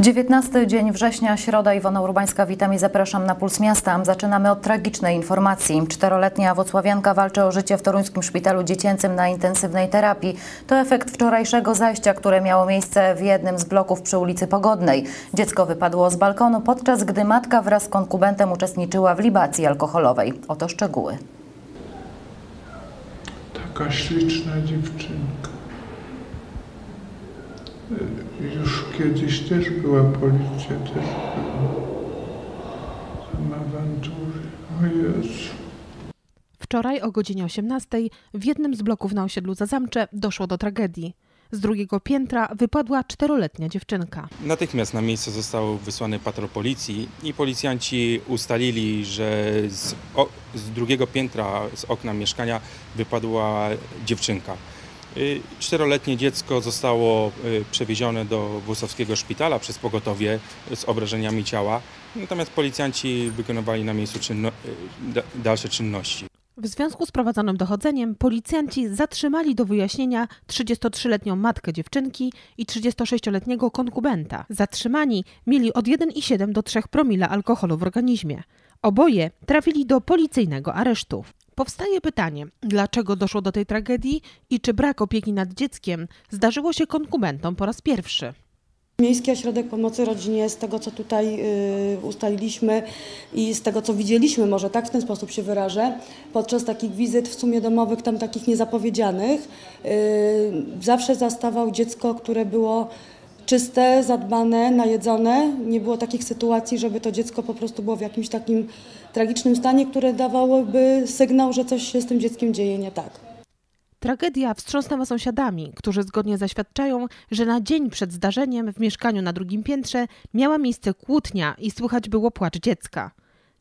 19 dzień września, środa, Iwona Urbańska, witam i zapraszam na Puls Miasta. Zaczynamy od tragicznej informacji. Czteroletnia wocławianka walczy o życie w toruńskim szpitalu dziecięcym na intensywnej terapii. To efekt wczorajszego zajścia, które miało miejsce w jednym z bloków przy ulicy Pogodnej. Dziecko wypadło z balkonu, podczas gdy matka wraz z konkubentem uczestniczyła w libacji alkoholowej. Oto szczegóły. Taka śliczna dziewczynka. Już kiedyś też była policja, też była. Tam awantury. O Jezu. Wczoraj o godzinie 18 w jednym z bloków na osiedlu Zazamcze doszło do tragedii. Z drugiego piętra wypadła czteroletnia dziewczynka. Natychmiast na miejsce został wysłany patrol policji i policjanci ustalili, że z, o, z drugiego piętra, z okna mieszkania wypadła dziewczynka. Y, Czteroletnie dziecko zostało y, przewiezione do włosowskiego szpitala przez pogotowie z obrażeniami ciała, natomiast policjanci wykonywali na miejscu czynno, y, da, dalsze czynności. W związku z prowadzonym dochodzeniem policjanci zatrzymali do wyjaśnienia 33-letnią matkę dziewczynki i 36-letniego konkubenta. Zatrzymani mieli od 1,7 do 3 promila alkoholu w organizmie. Oboje trafili do policyjnego aresztu. Powstaje pytanie, dlaczego doszło do tej tragedii i czy brak opieki nad dzieckiem zdarzyło się konkubentom po raz pierwszy. Miejski Ośrodek Pomocy Rodzinie, z tego co tutaj y, ustaliliśmy i z tego co widzieliśmy, może tak w ten sposób się wyrażę, podczas takich wizyt w sumie domowych, tam takich niezapowiedzianych, y, zawsze zastawał dziecko, które było czyste, zadbane, najedzone. Nie było takich sytuacji, żeby to dziecko po prostu było w jakimś takim tragicznym stanie, które dawałoby sygnał, że coś się z tym dzieckiem dzieje nie tak. Tragedia wstrząsnęła sąsiadami, którzy zgodnie zaświadczają, że na dzień przed zdarzeniem w mieszkaniu na drugim piętrze miała miejsce kłótnia i słychać było płacz dziecka.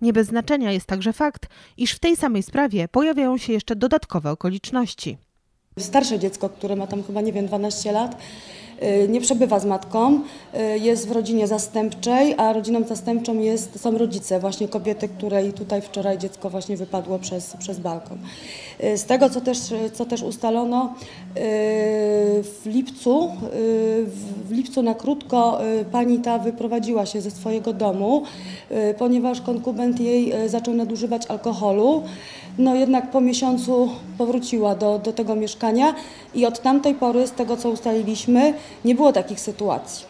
Nie bez znaczenia jest także fakt, iż w tej samej sprawie pojawiają się jeszcze dodatkowe okoliczności. Starsze dziecko, które ma tam chyba, nie wiem, 12 lat, y, nie przebywa z matką, y, jest w rodzinie zastępczej, a rodziną zastępczą jest, są rodzice, właśnie kobiety, której tutaj wczoraj dziecko właśnie wypadło przez, przez balkon. Y, Z tego, co też, co też ustalono, w lipcu, w lipcu na krótko pani ta wyprowadziła się ze swojego domu, ponieważ konkubent jej zaczął nadużywać alkoholu. No jednak po miesiącu powróciła do, do tego mieszkania i od tamtej pory, z tego co ustaliliśmy, nie było takich sytuacji.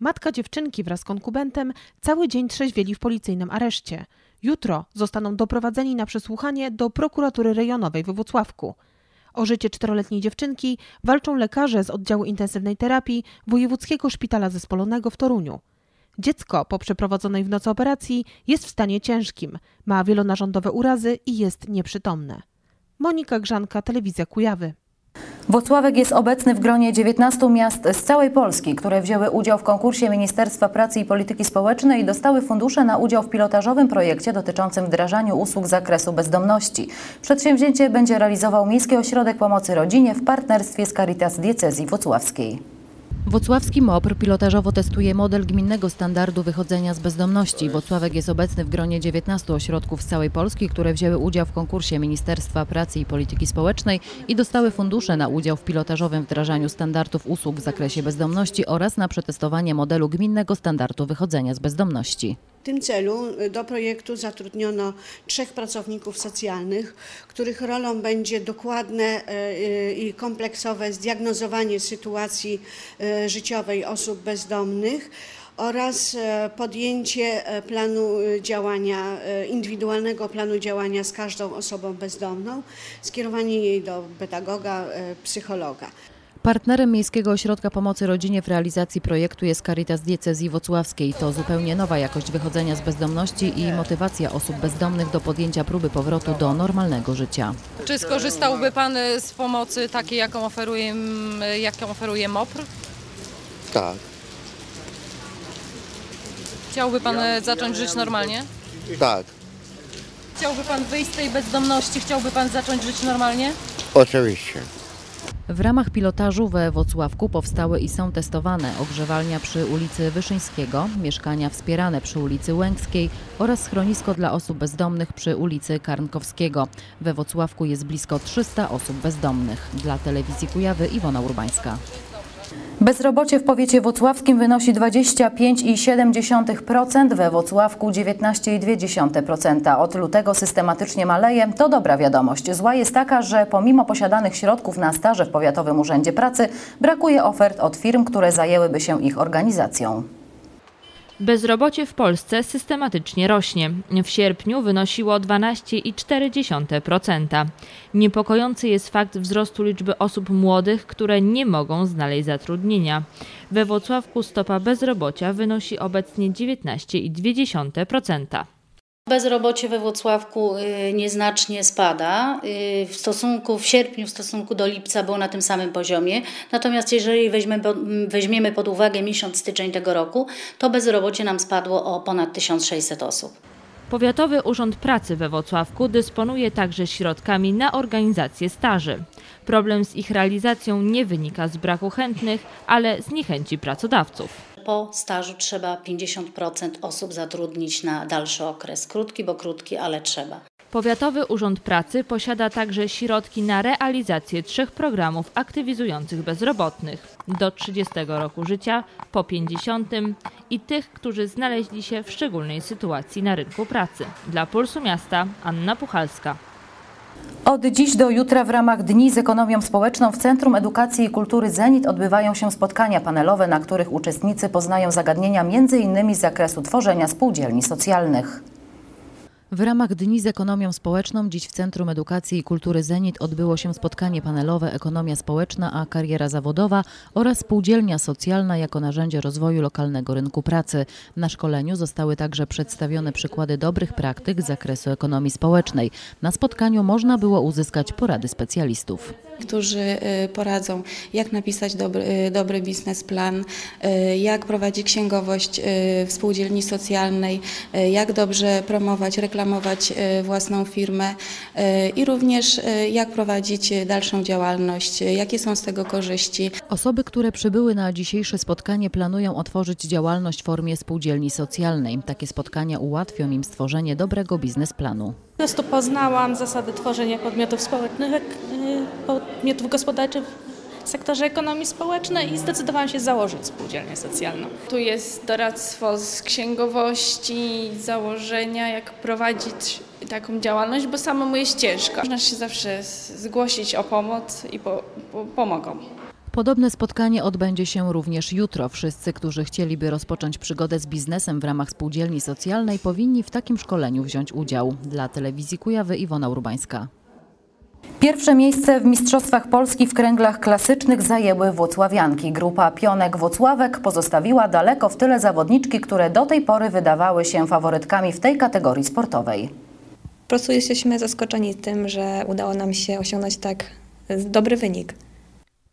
Matka dziewczynki wraz z konkubentem cały dzień trzeźwieli w policyjnym areszcie. Jutro zostaną doprowadzeni na przesłuchanie do prokuratury rejonowej we Włocławku. O życie czteroletniej dziewczynki walczą lekarze z oddziału intensywnej terapii Wojewódzkiego Szpitala Zespolonego w Toruniu. Dziecko po przeprowadzonej w nocy operacji jest w stanie ciężkim, ma wielonarządowe urazy i jest nieprzytomne. Monika Grzanka, Telewizja Kujawy. Włocławek jest obecny w gronie 19 miast z całej Polski, które wzięły udział w konkursie Ministerstwa Pracy i Polityki Społecznej i dostały fundusze na udział w pilotażowym projekcie dotyczącym wdrażania usług z zakresu bezdomności. Przedsięwzięcie będzie realizował Miejski Ośrodek Pomocy Rodzinie w partnerstwie z Caritas Diecezji Włocławskiej. Wocławski MOPR pilotażowo testuje model gminnego standardu wychodzenia z bezdomności. Wocławek jest obecny w gronie 19 ośrodków z całej Polski, które wzięły udział w konkursie Ministerstwa Pracy i Polityki Społecznej i dostały fundusze na udział w pilotażowym wdrażaniu standardów usług w zakresie bezdomności oraz na przetestowanie modelu gminnego standardu wychodzenia z bezdomności. W tym celu y, do projektu zatrudniono trzech pracowników socjalnych, których rolą będzie dokładne y, y, i kompleksowe zdiagnozowanie sytuacji y, życiowej osób bezdomnych oraz e, podjęcie e, planu działania, e, indywidualnego planu działania z każdą osobą bezdomną, skierowanie jej do pedagoga, e, psychologa. Partnerem Miejskiego Ośrodka Pomocy Rodzinie w realizacji projektu jest Caritas Diecezji Wocławskiej. To zupełnie nowa jakość wychodzenia z bezdomności i motywacja osób bezdomnych do podjęcia próby powrotu do normalnego życia. Czy skorzystałby Pan z pomocy takiej, jaką oferuje, jaką oferuje MOPR? Tak, Chciałby Pan y, zacząć żyć normalnie? tak, Chciałby Pan wyjść z tej bezdomności? Chciałby Pan zacząć żyć normalnie? oczywiście. W ramach pilotażu we Wocławku powstały i są testowane ogrzewalnia przy ulicy Wyszyńskiego, mieszkania wspierane przy ulicy Łęckiej oraz schronisko dla osób bezdomnych przy ulicy Karnkowskiego. We Wocławku jest blisko 300 osób bezdomnych. Dla telewizji Kujawy Iwona Urbańska. Bezrobocie w powiecie włocławskim wynosi 25,7%, we Włocławku 19,2%. Od lutego systematycznie maleje. To dobra wiadomość. Zła jest taka, że pomimo posiadanych środków na staże w Powiatowym Urzędzie Pracy, brakuje ofert od firm, które zajęłyby się ich organizacją. Bezrobocie w Polsce systematycznie rośnie. W sierpniu wynosiło 12,4%. Niepokojący jest fakt wzrostu liczby osób młodych, które nie mogą znaleźć zatrudnienia. We Włocławku stopa bezrobocia wynosi obecnie 19,2%. Bezrobocie we Włocławku y, nieznacznie spada. Y, W stosunku w sierpniu w stosunku do lipca było na tym samym poziomie. Natomiast jeżeli weźmiemy, pod- uwagę miesiąc styczeń tego roku, to bezrobocie nam spadło o ponad 1600 osób. Powiatowy Urząd Pracy we Włocławku dysponuje także środkami na organizację staży. Problem z ich realizacją nie wynika z braku chętnych, ale z niechęci pracodawców. Po stażu trzeba 50% osób zatrudnić na dalszy okres. Krótki, bo krótki, ale trzeba. Powiatowy Urząd Pracy posiada także środki na realizację trzech programów aktywizujących bezrobotnych do 30 roku życia, po 50 i tych, którzy znaleźli się w szczególnej sytuacji na rynku pracy. Dla Pulsu Miasta Anna Puchalska. Od dziś do jutra w ramach Dni z ekonomią społeczną w Centrum Edukacji i Kultury Zenit odbywają się spotkania panelowe, na których uczestnicy poznają zagadnienia m.in. z zakresu tworzenia spółdzielni socjalnych. W ramach Dni z ekonomią społeczną dziś w Centrum Edukacji i Kultury Zenit odbyło się spotkanie panelowe Ekonomia społeczna a kariera zawodowa oraz spółdzielnia socjalna jako narzędzie rozwoju lokalnego rynku pracy. Na szkoleniu zostały także przedstawione przykłady dobrych praktyk z zakresu ekonomii społecznej. Na spotkaniu można było uzyskać porady specjalistów. którzy y, poradzą, jak napisać dobry, y, dobry biznesplan, y, jak prowadzić księgowość w spółdzielni socjalnej, jak dobrze promować, reklamować y, własną firmę y, i również y, jak prowadzić dalszą działalność, jakie są z tego korzyści. Osoby, które przybyły na dzisiejsze spotkanie planują otworzyć działalność w formie spółdzielni socjalnej. Takie spotkania ułatwią im stworzenie dobrego biznesplanu. Po prostu poznałam zasady tworzenia podmiotów społecznych, podmiotów gospodarczych sektorze ekonomii społecznej i zdecydowałam się założyć spółdzielnię socjalną. Tu jest doradztwo z księgowości, założenia, jak prowadzić taką działalność, bo samemu jest ciężko. Można się zawsze zgłosić o pomoc i po, po, pomogą. Podobne spotkanie odbędzie się również jutro. Wszyscy, którzy chcieliby rozpocząć przygodę z biznesem w ramach spółdzielni socjalnej, powinni w takim szkoleniu wziąć udział. Dla telewizji Kujawy Iwona Urbańska. Pierwsze miejsce w Mistrzostwach Polski w kręglach klasycznych zajęły włocławianki. Grupa Pionek Włocławek pozostawiła daleko w tyle zawodniczki, które do tej pory wydawały się faworytkami w tej kategorii sportowej. Po prostu jesteśmy zaskoczeni tym, że udało nam się osiągnąć tak dobry wynik.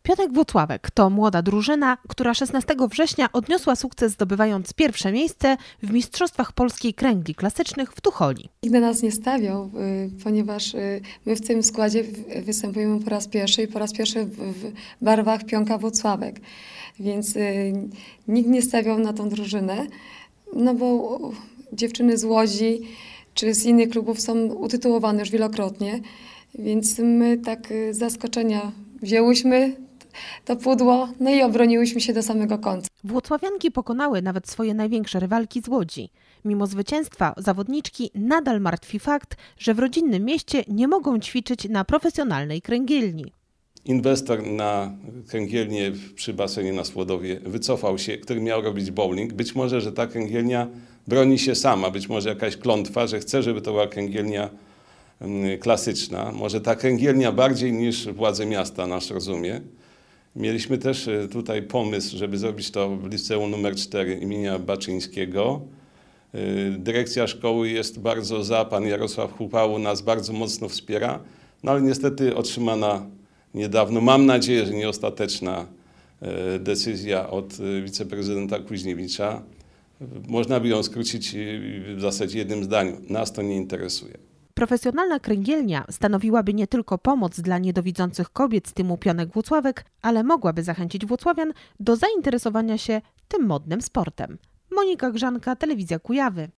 Piotrek Włocławek to młoda drużyna, która 16 września odniosła sukces zdobywając pierwsze miejsce w Mistrzostwach Polskiej Kręgli Klasycznych w Tucholi. Na nas nie stawiał, y, ponieważ y, my w tym składzie występujemy po raz pierwszy i po raz pierwszy w, barwach Pionka Włocławek. Więc y, nikt nie stawiał na tą drużynę, no bo dziewczyny z Łodzi czy z innych klubów są utytułowane już wielokrotnie, więc my tak zaskoczenia wzięłyśmy to pudło, no i obroniłyśmy się do samego końca. Włocławianki pokonały nawet swoje największe rywalki z Łodzi. Mimo zwycięstwa zawodniczki nadal martwi fakt, że w rodzinnym mieście nie mogą ćwiczyć na profesjonalnej kręgielni. Inwestor na kręgielnię przy basenie na Słodowie wycofał się, który miał robić bowling. Być może, że ta kręgielnia broni się sama, być może jakaś klątwa, że chce, żeby to była kręgielnia mm, klasyczna. Może ta kręgielnia bardziej niż władze miasta nas rozumie. Mieliśmy też e, tutaj pomysł, żeby zrobić to w liceum numer 4 imienia Baczyńskiego. E, Dyrekcja szkoły jest bardzo za, pan Jarosław Chupału nas bardzo mocno wspiera, no ale niestety otrzymana niedawno, mam nadzieję, że nieostateczna e, decyzja od wiceprezydenta Kuźniewicza. Można by ją skrócić w zasadzie jednym zdaniu. Nas to nie interesuje. Profesjonalna kręgielnia stanowiłaby nie tylko pomoc dla niedowidzących kobiet z tymu Pionek Włocławek, ale mogłaby zachęcić Włocławian do zainteresowania się tym modnym sportem. Monika Grzanka, Telewizja Kujawy.